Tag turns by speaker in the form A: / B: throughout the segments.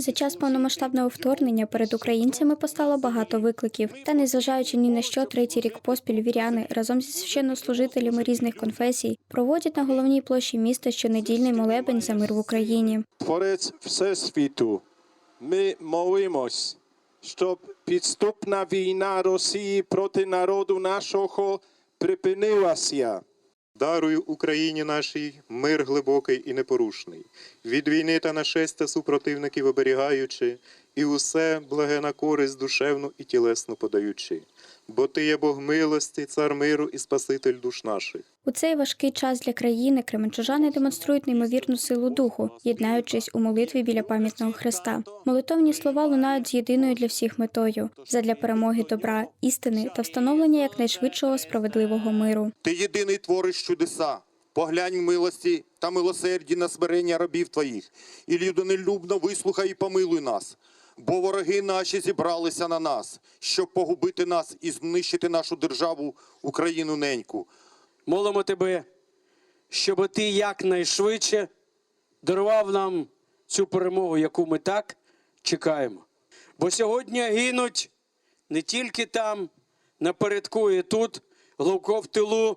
A: За час повномасштабного вторгнення перед українцями постало багато викликів. Та незважаючи ні на що, третій рік поспіль віряни разом зі священнослужителями різних конфесій проводять на головній площі міста щонедільний молебень за мир в Україні.
B: Творець Всесвіту, ми молимось, щоб підступна війна Росії проти народу нашого припинилася.
C: Даруй Україні нашій мир глибокий і непорушний, від війни та нашестя супротивників оберігаючи, і усе благе на користь душевну і тілесно подаючи. Бо ти є Бог милості, цар миру і Спаситель душ наших.
A: У цей важкий час для країни кременчужани демонструють неймовірну силу духу, єднаючись у молитві біля пам'ятного хреста. Молитовні слова лунають з єдиною для всіх метою задля перемоги добра, істини та встановлення якнайшвидшого справедливого миру.
D: Ти єдиний твориш чудеса. Поглянь в милості та милосерді на смирення рабів твоїх, і людинолюбно вислухай і помилуй нас. Бо вороги наші зібралися на нас, щоб погубити нас і знищити нашу державу, Україну неньку.
E: Молимо тебе, щоб ти якнайшвидше дарував нам цю перемогу, яку ми так чекаємо. Бо сьогодні гинуть не тільки там, напередку і тут, глибоко в тилу,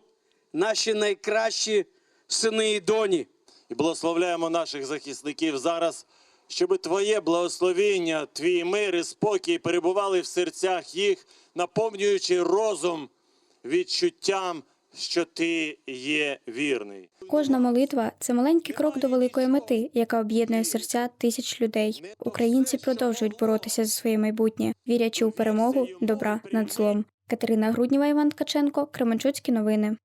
E: наші найкращі сини і доні.
F: і благословляємо наших захисників зараз, щоб Твоє благословіння, Твій мир і спокій перебували в серцях їх, наповнюючи розум відчуттям, що Ти є вірний.
A: Кожна молитва це маленький крок до великої мети, яка об'єднує серця тисяч людей. Українці продовжують боротися за своє майбутнє, вірячи у перемогу добра над злом. Катерина Грудніва, Іван Ткаченко, Кременчуцькі новини.